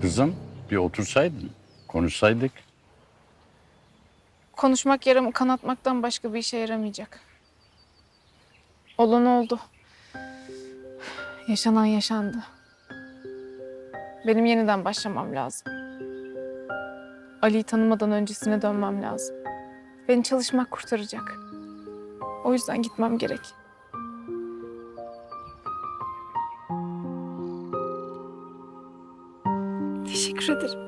Kızım bir otursaydın, konuşsaydık. Konuşmak yaramı kanatmaktan başka bir işe yaramayacak. Olan oldu. Yaşanan yaşandı. Benim yeniden başlamam lazım. Ali'yi tanımadan öncesine dönmem lazım. Beni çalışmak kurtaracak. O yüzden gitmem gerek. Ederim.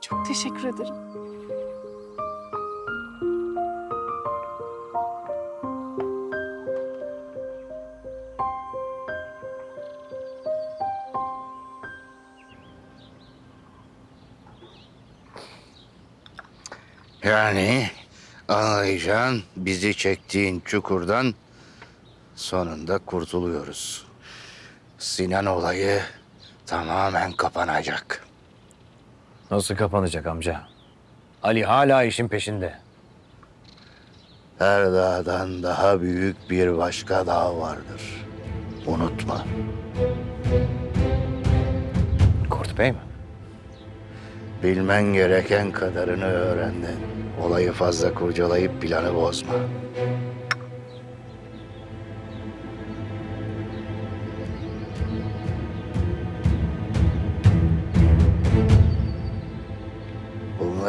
Çok teşekkür ederim. Yani anlayacağın bizi çektiğin çukurdan sonunda kurtuluyoruz. Sinan olayı tamamen kapanacak. Nasıl kapanacak amca? Ali hala işin peşinde. Her dağdan daha büyük bir başka dağ vardır. Unutma. Kurt Bey mi? Bilmen gereken kadarını öğrendin. Olayı fazla kurcalayıp planı bozma.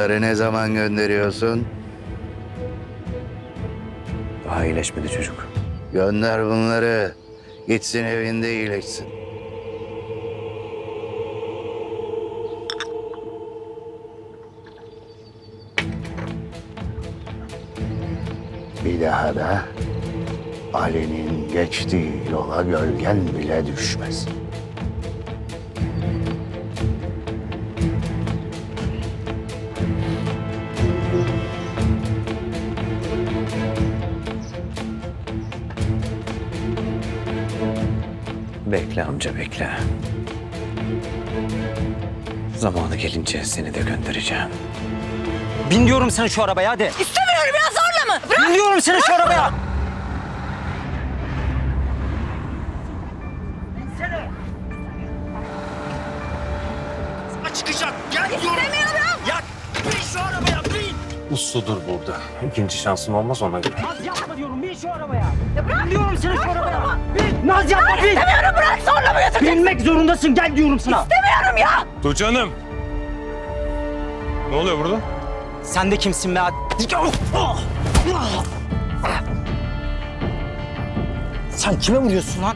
Bunları ne zaman gönderiyorsun? Daha iyileşmedi çocuk. Gönder bunları. Gitsin evinde iyileşsin. Bir daha da Ali'nin geçtiği yola gölgen bile düşmez. Bekle amca bekle. Zamanı gelince seni de göndereceğim. Bin diyorum sana şu arabaya hadi. İstemiyorum ya zorla mı? Bırak. Bin diyorum sana şu arabaya. Çıkacak. Gel diyorum. İstemiyorum. Ya bin şu arabaya. Usludur burada. İkinci şansın olmaz ona göre. Naz yapma diyorum bin şu arabaya. Ya bırak. Diyorum sana şu arabaya. Bin. Naz yapma bin. İstemiyorum bırak zorla mı götüreceksin? Binmek zorundasın gel diyorum sana. İstemiyorum ya. Tuğçe Hanım. Ne oluyor burada? Sen de kimsin be? Sen kime vuruyorsun lan?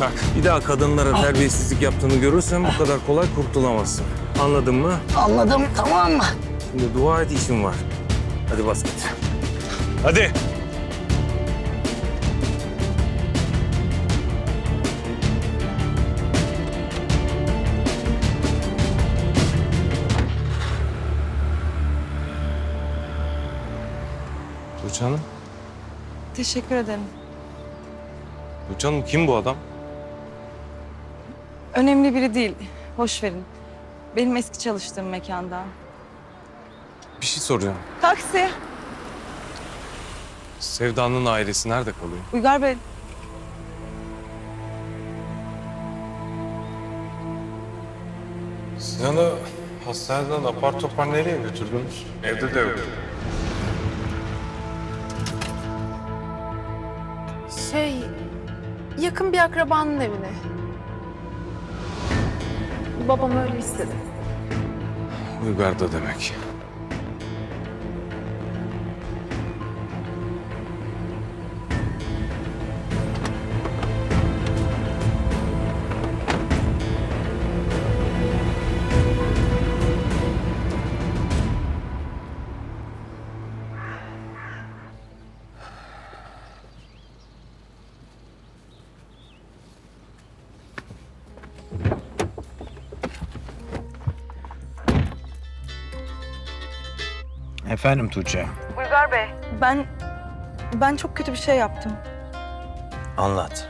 Bak bir daha kadınlara terbiyesizlik yaptığını görürsen bu kadar kolay kurtulamazsın. Anladın mı? Anladım tamam mı? Şimdi dua et işin var. Hadi bas git. Hadi. Tuğçe Hanım. Teşekkür ederim. Tuğçe Hanım kim bu adam? Önemli biri değil. Boş verin. Benim eski çalıştığım mekanda. Bir şey soracağım. Taksi. Sevda'nın ailesi nerede kalıyor? Uygar Bey. Sinan'ı hastaneden apar topar nereye götürdünüz? Evde de yok. Şey, yakın bir akrabanın evine. Babam öyle istedi. Uygar'da demek. Efendim Tuğçe. Uygar Bey. Ben ben çok kötü bir şey yaptım. Anlat.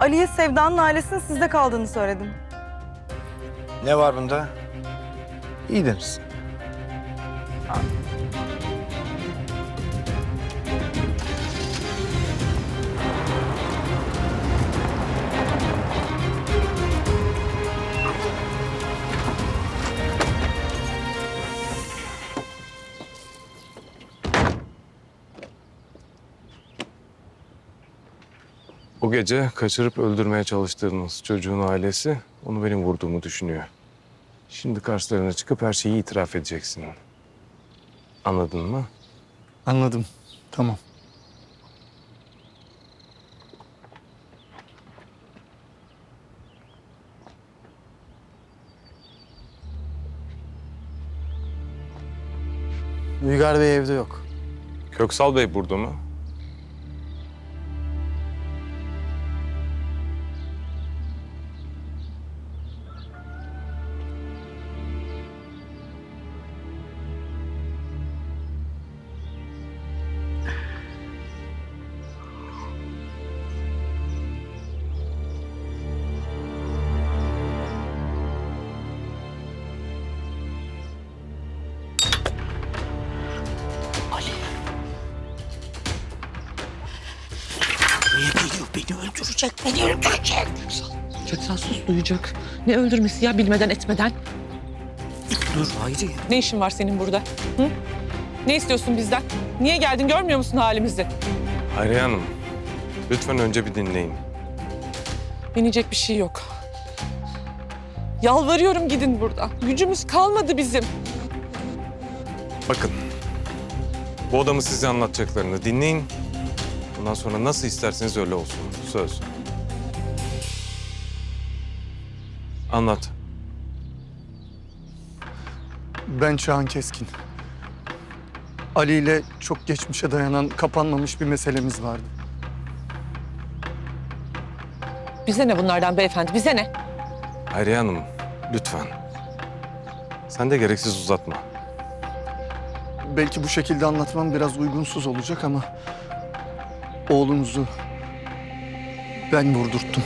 Ali'ye Sevda'nın ailesinin sizde kaldığını söyledim. Ne var bunda? İyi gece kaçırıp öldürmeye çalıştığınız çocuğun ailesi onu benim vurduğumu düşünüyor. Şimdi karşılarına çıkıp her şeyi itiraf edeceksin. Anladın mı? Anladım. Tamam. Uygar Bey evde yok. Köksal Bey burada mı? Öldürecek, beni öldürecek. Köksal sus duyacak. Ne öldürmesi ya bilmeden etmeden? Dur Hayri. Ne işin var senin burada? Hı? Ne istiyorsun bizden? Niye geldin görmüyor musun halimizi? Hayriye Hanım, lütfen önce bir dinleyin. Binecek bir şey yok. Yalvarıyorum gidin buradan. Gücümüz kalmadı bizim. Bakın, bu adamı size anlatacaklarını dinleyin. Bundan sonra nasıl isterseniz öyle olsun. Söz. Anlat. Ben Çağan Keskin. Ali ile çok geçmişe dayanan kapanmamış bir meselemiz vardı. Bize ne bunlardan beyefendi bize ne? Hayriye Hanım, lütfen. Sen de gereksiz uzatma. Belki bu şekilde anlatmam biraz uygunsuz olacak ama oğlunuzu ben vurdurttum.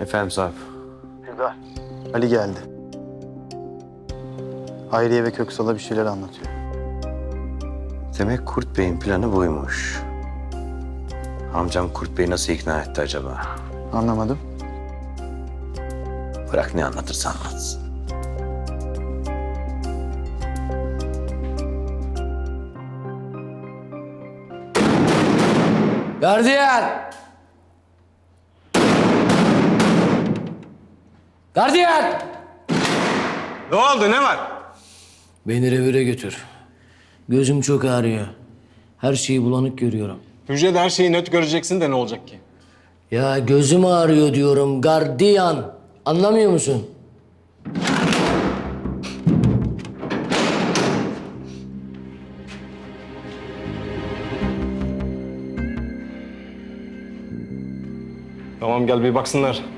Efendim Sarp. Ali geldi. Hayriye ve Köksal'a bir şeyler anlatıyor. Demek Kurt Bey'in planı buymuş. Amcam Kurt Bey'i nasıl ikna etti acaba? Anlamadım. Bırak ne anlatırsa anlatsın. Gardiyan! Gardiyan! Ne oldu, ne var? Beni revire götür. Gözüm çok ağrıyor. Her şeyi bulanık görüyorum. Hücrede her şeyi net göreceksin de ne olacak ki? Ya gözüm ağrıyor diyorum gardiyan. Anlamıyor musun? Tamam gel bir baksınlar.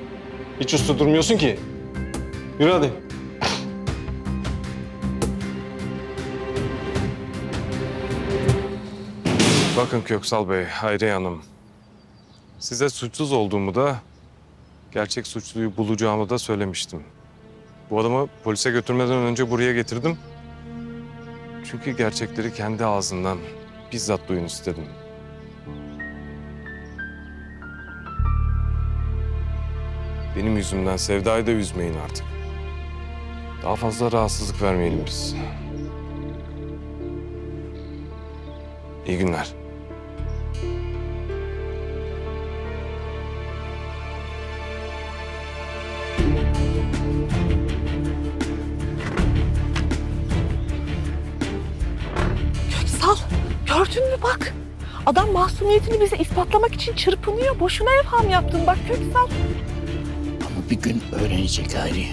Hiç uslu durmuyorsun ki. Yürü hadi. Bakın Köksal Bey, Hayriye Hanım. Size suçsuz olduğumu da, gerçek suçluyu bulacağımı da söylemiştim. Bu adamı polise götürmeden önce buraya getirdim. Çünkü gerçekleri kendi ağzından bizzat duyun istedim. Benim yüzümden Sevda'yı da üzmeyin artık. Daha fazla rahatsızlık vermeyelim biz. İyi günler. Köksal gördün mü bak. Adam masumiyetini bize ispatlamak için çırpınıyor. Boşuna evham yaptın bak Köksal. Bir gün öğrenecek Hayri.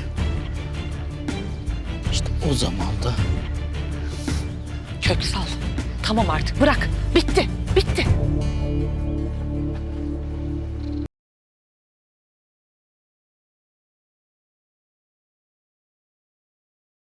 İşte o zaman da Köksal tamam artık bırak. Bitti bitti.